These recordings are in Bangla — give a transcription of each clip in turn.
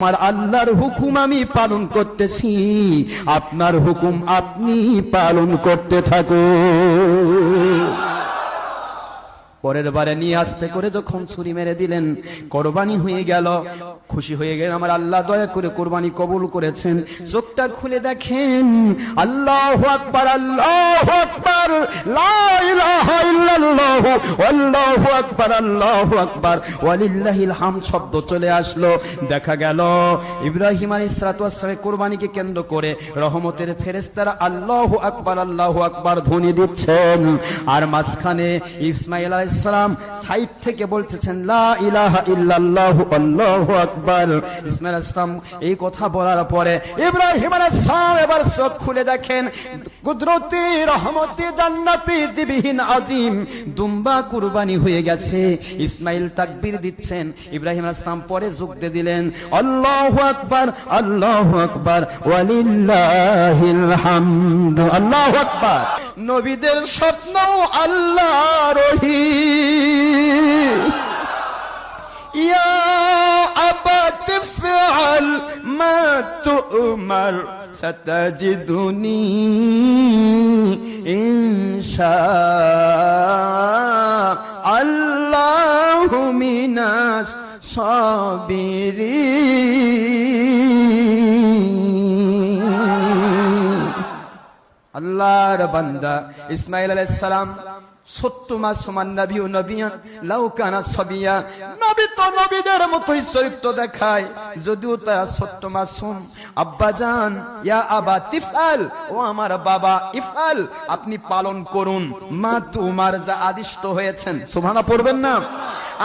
আমার আল্লাহর হুকুম আমি পালন করতেছি। আপনার হুকুম আপনি পালন করতে থাকো পরের বারে নিয়ে আসতে করে যখন ছুরি মেরে দিলেন, কোরবানি হয়ে গেল। খুশি হয়ে গেলেন, আমার আল্লাহ দয়া করে কোরবানি কবুল করেছেন। চোখটা খুলে দেখেন, আল্লাহ আকবার আল্লাহ আকবার। লা আকবার আকবার। ওয়ালিল্লাহিল শব্দ চলে আসলো। দেখা গেল ইব্রাহিম কেন্দ্র করে রহমতের ধ্বনি দিচ্ছেন। আর মাঝখানে সাইড থেকে লা আলাইহিস এই কথা বলার পরে ইব্রাহিম এবার চোখ খুলে দেখেন, কুদরতি রহমতি জান্নাতে দিবিহীন আজিম। দুম্বা কুরবানি হয়ে গেছে। ইসমাইল তাকবীর দিচ্ছেন। ইব্রাহিম আসলাম পরে যোগ দিলেন, আল্লাহ আকবার আল্লাহ আকবার, ওয়ালিল্লাহিল হামদ, আল্লাহ আকবার। নবীদের স্বপ্ন আল্লাহ রহি ইয়া আবাত ফাল মা তুমার ستجدني إن شاء الله من الصابرين الله ربنا إسماعيل عليه السلام নবিয়ান লাউকানা সবিয়া। নবী তো নবীদের মতোই চরিত্র দেখায়, যদিও তারা মাসুম আব্বাজান ইয়া আবা তিফাল ও আমার বাবা ইফাল আপনি পালন করুন। মা তোমার যা আদিষ্ট হয়েছেন। সুভানা পড়বেন না?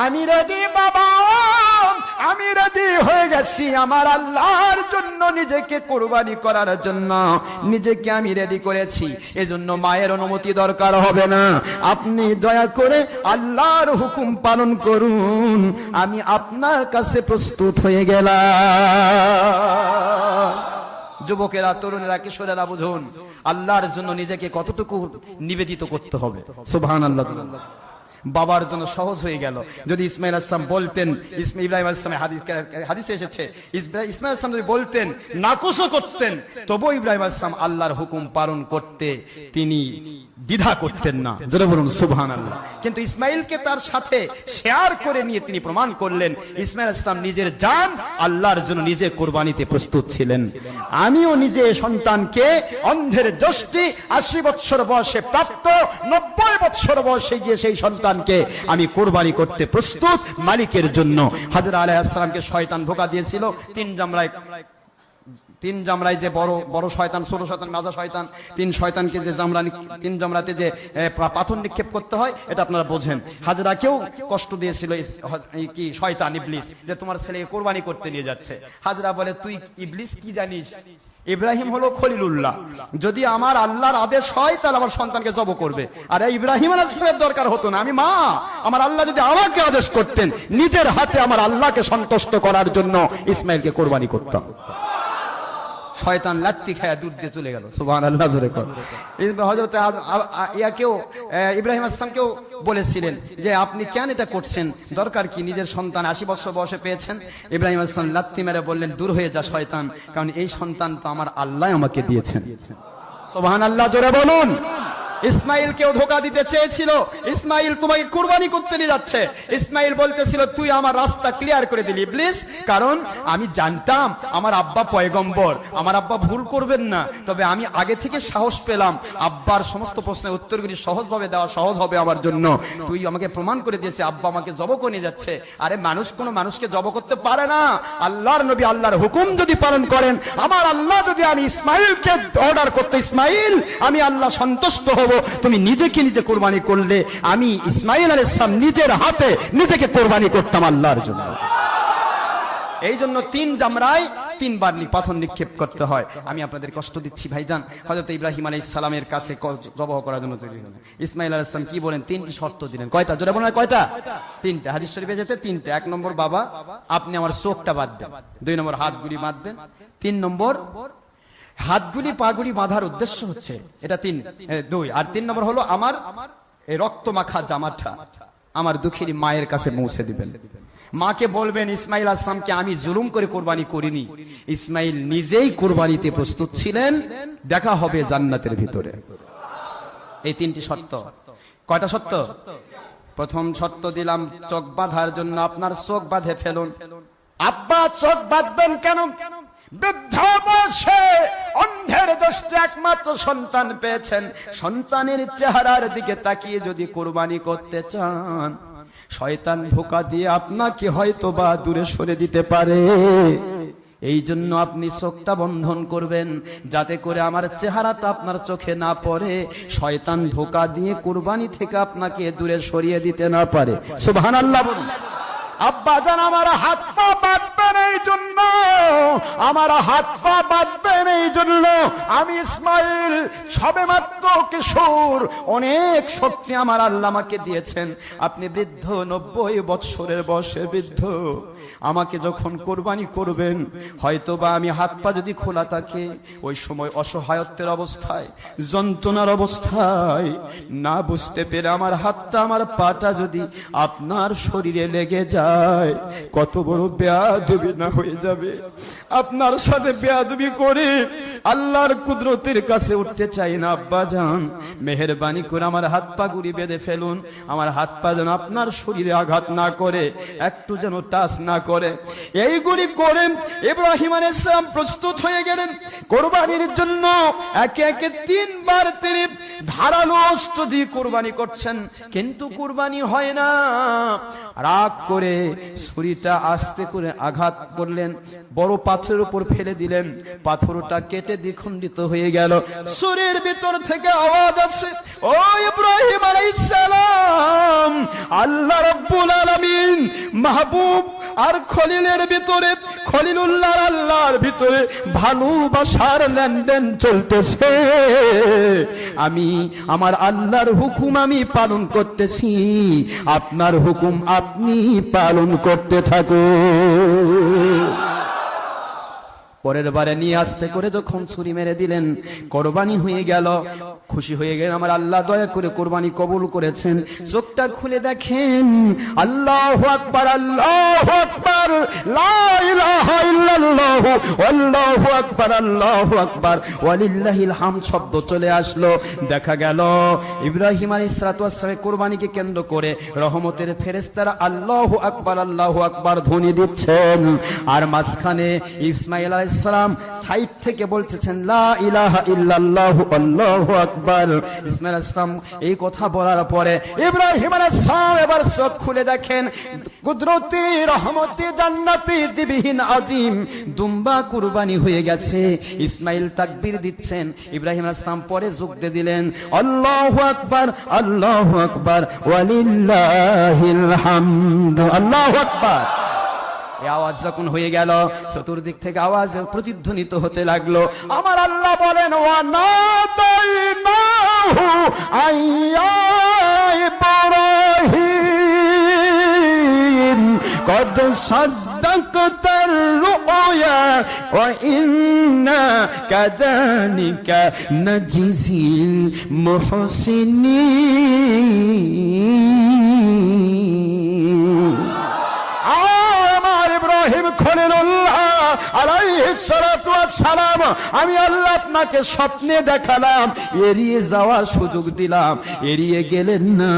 আমি রেডি বাবা। আমি রেডি হয়ে গেছি আমার আল্লাহর জন্য, নিজেকে কোরবানি করার জন্য। নিজেকে আমি রেডি করেছি, এজন্য মায়ের অনুমতি দরকার হবে না। আপনি দয়া করে আল্লাহর হুকুম পালন করুন, আমি আপনার কাছে প্রস্তুত হয়ে গেলাম। যুবকেরা, তরুণেরা, কিশোরেরা, বুঝুন, আল্লাহর জন্য নিজেকে কতটুকু নিবেদিত করতে হবে? সুবহান আল্লাহ বাবার জন্য সহজ হয়ে গেল। যদি ইসমাইল আসলাম বলতেন ইব্রাহিম আসলামের হাদিস হাদিসে এসেছে ইসমাইল আসলাম যদি বলতেন নাকুশও করতেন তবু ইব্রাহিম আসলাম আল্লাহর হুকুম পালন করতে তিনি দ্বিধা করতেন না। যেটা বলুন সুবহান আল্লাহ কিন্তু ইসমাইলকে তার সাথে শেয়ার করে নিয়ে তিনি প্রমাণ করলেন ইসমাইল ইসলাম নিজের জান আল্লাহর জন্য নিজে কোরবানিতে প্রস্তুত ছিলেন। আমিও নিজে সন্তানকে অন্ধের যষ্টি আশি বৎসর বয়সে প্রাপ্ত নব্বই বৎসর বয়সে গিয়ে সেই সন্তানকে আমি কোরবানি করতে প্রস্তুত মালিকের জন্য। হাজরা আলাহ আসসালামকে শয়তান ধোকা দিয়েছিল। তিন জামরায় তিন জামরায় যে বড় বড় শয়তান, ছোট শয়তান, মাজা শয়তান, তিন শয়তানকে যে জামরা তিন জামরাতে যে পাথর নিক্ষেপ করতে হয়, এটা আপনারা বোঝেন। হাজরাকেও কষ্ট দিয়েছিল কি শয়তান, ইবলিস, যে তোমার ছেলেকে কোরবানি করতে নিয়ে যাচ্ছে। হাজরা বলে, তুই ইবলিস কি জানিস? ইব্রাহিম হলো খলিলুল্লাহ। যদি আমার আল্লাহর আদেশ হয়, তাহলে আমার সন্তানকে জব করবে। আর ইব্রাহিম আলাহিসের দরকার হতো না। আমি মা, আমার আল্লাহ যদি আমাকে আদেশ করতেন, নিজের হাতে আমার আল্লাহকে সন্তুষ্ট করার জন্য ইসমাইলকে কোরবানি করতাম। শয়তান লাত্তি খায়া দূর দিয়ে চলে গেল। সুবহান আল্লাহ জোরে কর। হজরত ইয়াকেও ইব্রাহিম আসলামকেও বলেছিলেন যে, আপনি কেন এটা করছেন? দরকার কি নিজের সন্তান আশি বছর বয়সে পেয়েছেন? ইব্রাহিম আসলাম লাত্তি মেরে বললেন, দূর হয়ে যা শয়তান, কারণ এই সন্তান তো আমার আল্লাহ আমাকে দিয়েছেন। সুবহান আল্লাহ জোরে বলুন। ইসমাইল কেও ধোকা দিতে চেয়েছিল। ইসমাইল তোমাকে কুরবানি করতে নিয়ে যাচ্ছে। ইসমাইল বলতেছিল, তুই আমার রাস্তা ক্লিয়ার করে দিলি প্লিজ কারণ আমি জানতাম আমার আব্বা পয়গম্বর। আমার আব্বা ভুল করবেন না। তবে আমি আগে থেকে সাহস পেলাম। আব্বার সমস্ত প্রশ্নের উত্তরগুলি সহজভাবে দেওয়া সহজ হবে আমার জন্য। তুই আমাকে প্রমাণ করে দিয়েছে, আব্বা আমাকে জব করে নিয়ে যাচ্ছে। আরে মানুষ কোনো মানুষকে জব করতে পারে না। আল্লাহর নবী আল্লাহর হুকুম যদি পালন করেন, আমার আল্লাহ যদি আমি ইসমাইলকে অর্ডার করতে, ইসমাইল, আমি আল্লাহ সন্তুষ্ট হব। তুমি নিজেকে নিজে কোরবানি করলে, আমি ইসমাইল আল ইসলাম নিজের হাতে নিজেকে কোরবানি করতাম আল্লাহর জন্য। এই জন্য তিন জামরায় তিনবার পাথর নিক্ষেপ করতে হয়। আমি আপনাদের কষ্ট দিচ্ছি, ভাইজান। হযরত ইব্রাহিম আলাইহিস সালামের কাছে জবাহ করার জন্য তৈরি হলেন ইসমাইল আলাইহিস সালাম কি বলেন? তিনটি শর্ত দিলেন। কয়টা? জোরে বলেন, কয়টা? তিনটা। হাদিস শরীফে এসেছে তিনটা। এক নম্বর, বাবা, আপনি আমার চোখটা বাদ বাঁধবেন দুই নম্বর, হাতগুলি বাঁধবেন তিন নম্বর হাতগুলি পাগুলি বাঁধার উদ্দেশ্য হচ্ছে, এটা তিন দুই। আর তিন নম্বর হলো আমার রক্ত মাখা জামাটা আমার দুঃখিনী মায়ের কাছে পৌঁছে দিবেন। মাকে বলবেন, ইসমাইল আসলামকে আমি জুলুম করে কোরবানি করিনি। ইসমাইল নিজেই কোরবানিতে প্রস্তুত ছিলেন, দেখা হবে জান্নাতের ভিতরে। এই তিনটি সত্য কয়টা সত্য প্রথম সত্য দিলাম, চোখ বাঁধার জন্য আপনার চোখ বাঁধে ফেলুন। আব্বা, চোখ বাঁধবেন কেন? বৃদ্ধ বয়সে দোষটা একমাত্র সন্তান পেয়েছেন। সন্তানের চেহারার দিকে তাকিয়ে যদি কোরবানি করতে চান, শয়তান ধোকা দিয়ে আপনাকে হয়তো বা দূরে সরে দিতে পারে। এই জন্য আপনি চোখটা বন্ধন করবেন, যাতে করে আমার চেহারাটা আপনার চোখে না পড়ে। শয়তান ধোকা দিয়ে কোরবানি থেকে আপনাকে দূরে সরিয়ে দিতে না পারে। সুবহান আল্লাহ আব্বা জান, আমার হাত পা বাঁধবেন এই জন্য আমার হাত পা বাঁধবেন এই জন্য। আমি ইসমাইল সবে মাত্র কিশোর। অনেক শক্তি আমার দিয়েছেন। আপনি বৃদ্ধ, নব্বই বৎসরের বয়সে বৃদ্ধ। আমাকে যখন কোরবানি করবেন হয়তো বা আমি হাত পা যদি খোলা থাকে, ওই সময় অসহায়ত্বের অবস্থায়, যন্ত্রণার অবস্থায়, না বুঝতে পেরে আমার হাতটা, আমার পাটা যদি আপনার শরীরে লেগে যায়, কত বড় বেয়াদবি না হয়ে যাবে। আপনার সাথে বেয়াদবি করে আল্লাহর কুদরতের কাছে উঠতে চাই না, আব্বা যান মেহরবানি করে আমার হাত পা গুড়ি বেঁধে ফেলুন। আমার হাত পা যেন আপনার শরীরে আঘাত না করে, একটু যেন টাচ না করে। এইগুলি করেন ইব্রাহিম আলাইসালাম প্রস্তুত হয়ে গেলেন। কোরবানির জন্য একে একে তিনবার তিনি ধারালো অস্ত্র দিয়ে কোরবানি করছেন। কিন্তু কোরবানি হয় না। রাগ করে ছুরিটা আস্তে করে আঘাত করলেন। বড় পাথরের উপর ফেলে দিলেন। পাথরটা কেটে দ্বিখণ্ডিত হয়ে গেল। সুরের ভিতর থেকে আওয়াজ আছে ও ইব্রাহিম আলাইসালাম, আল্লাহ রব্বুল আলামিন, মাহবুব আর খলিলের ভিতরে, খলিলুল্লাহর আল্লাহর ভিতরে ভালোবাসার লেনদেন চলতেছে। আমি, আমার আল্লাহর হুকুম আমি পালন করতেছি। আপনার হুকুম আপনি পালন করতে থাকুন। পরের বারে নিয়ে আসতে করে যখন ছুরি মেরে দিলেন, কোরবানি হয়ে গেল। খুশি হয়ে গেলেন, আমার আল্লাহ দয়া করে কোরবানি কবুল করেছেন। চোখটা খুলে দেখেন, আল্লাহ আকবার আল্লাহ আকবার চলে আসলো, দেখা গেল কোরবানিকে কেন্দ্র করে রহমতের ফেরেশতারা আল্লাহু আকবার আল্লাহু আকবার ধ্বনি দিচ্ছেন। আর মাঝখানে ইসমাইল আলাইহিস সালাম সাইড থেকে আকবার। ইসমাইল আলাইহিস সালাম এই কথা বলার পরে ইব্রাহিম এবার চোখ খুলে দেখেন, কুদরতি, রহমতি, জান্নাতি, দিবিহীন, আজিম, দুম্বা কুরবানি হয়ে গেছে। ইসমাইল তাকবীর দিচ্ছেন, ইব্রাহিম আলাইহিস পরে যোগ দিয়ে দিলেন, আল্লাহু আকবার আল্লাহু আকবার, ওয়ালিল্লাহিল হামদ। আল্লাহু আকবার। এই আওয়াজ যখন হয়ে গেল চতুর্দিক থেকে আওয়াজ প্রতিধ্বনিত হতে লাগলো আমার আল্লাহ বলেন ওয়ানাদাইনাহু আইয়া ইব্রাহিম قد صدقت الرؤيا وإنا كذلك نجزي المحسنين আমার ইব্রাহিম খলিলুল্লাহ সালাম আমি আল্লাহ আপনাকে স্বপ্নে দেখালাম, এড়িয়ে যাওয়ার সুযোগ দিলাম। এড়িয়ে গেলেন না,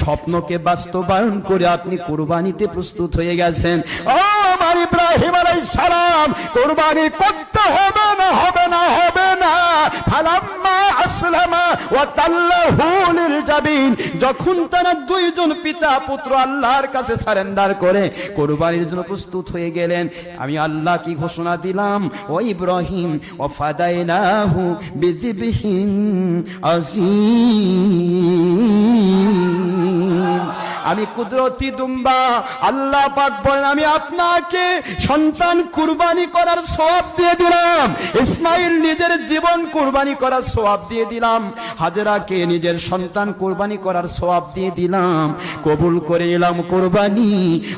স্বপ্নকে বাস্তবায়ন করে আপনি কোরবানিতে প্রস্তুত হয়ে গেছেন। ও আমার ইব্রাহিম আলাইহিস সালাম, কোরবানি করতে হবে না হবে না, হবে ফালাম্মা আসলামা ওয়া তাল্লাহু যখন তারা দুইজন পিতা পুত্র আল্লাহর কাছে সারেন্ডার করে কোরবানির জন্য প্রস্তুত হয়ে গেলেন, আমি আল্লাহ কি ঘোষণা দিলাম? ও ইব্রাহিম, ও ফাদাইনাহু বিদিবিহিন আজিম। আমি কুদরতি দুম্বা, আল্লাহ পাক বলেন, আমি আপনাকে সন্তান কুরবানি করার সওয়াব দিয়ে দিলাম। ইসমাইল নিজের জীবন কুরবানি করার সওয়াব দিয়ে দিলাম। হাজরাকে নিজের সন্তান কুরবানি করার সওয়াব দিয়ে দিলাম। কবুল করে এলাম কুরবানি।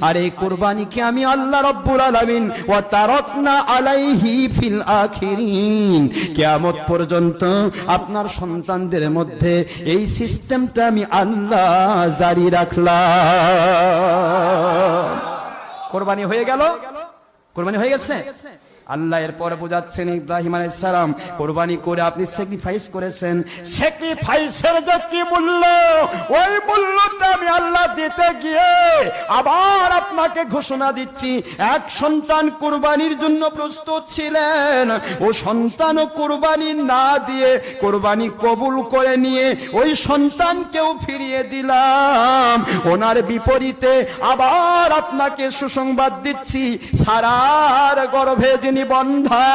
আর এই কুরবানিকে আমি আল্লাহ রব্বুল আলামিন, ওয়া তারাকনা আলাইহি ফিল আখিরিন। কিয়ামত পর্যন্ত আপনার সন্তানদের মধ্যে এই সিস্টেমটা আমি আল্লাহ জারি রাখলাম। কোরবানি হয়ে গেল? কোরবানি হয়ে গেছে? আল্লাহ এরপরে বোঝাচ্ছেন ইব্রাহিম আলাইহিস সালাম কোরবানি করে আপনি স্যাক্রিফাইস করেছেন। স্যাক্রিফাইসের যে কি মূল্য? ওই মূল্যটা আমি আল্লাহ দিতে গিয়ে আবার আপনাকে ঘোষণা দিচ্ছি। এক সন্তান কোরবানির জন্য প্রস্তুত ছিলেন। ও সন্তানও কোরবানি না দিয়ে কোরবানি কবুল করে নিয়ে ওই সন্তানকেও ফিরিয়ে দিলাম। ওনার বিপরীতে আবার আপনাকে সুসংবাদ দিচ্ছি। সারার গর্ভে যিনি বন্ধা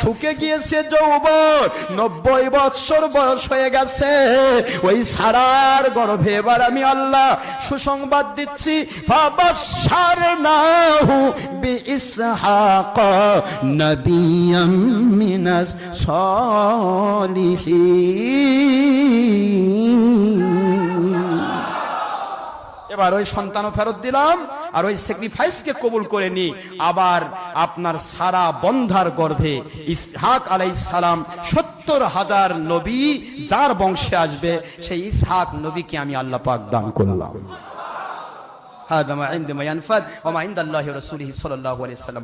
শুকে গিয়েছে যৌবন, নব্বই বৎসর বয়স হয়ে গেছে। ওই সারার গর্ভে এবার আমি আল্লাহ সুসংবাদ দিচ্ছি এবার ওই সন্তানও ফেরত দিলাম। আর ওই স্যাক্রিফাইসকে কবুল করে নি আবার আপনার সারা বন্ধার গর্ভে ইসহাক আলাইহিস সালাম সত্তর হাজার নবী যার বংশে আসবে সেই ইসহাক নবীকে আমি আল্লাহ পাক দান করলাম هذا ما عندما ينفذ وما عند الله ورسوله صلى الله عليه وسلم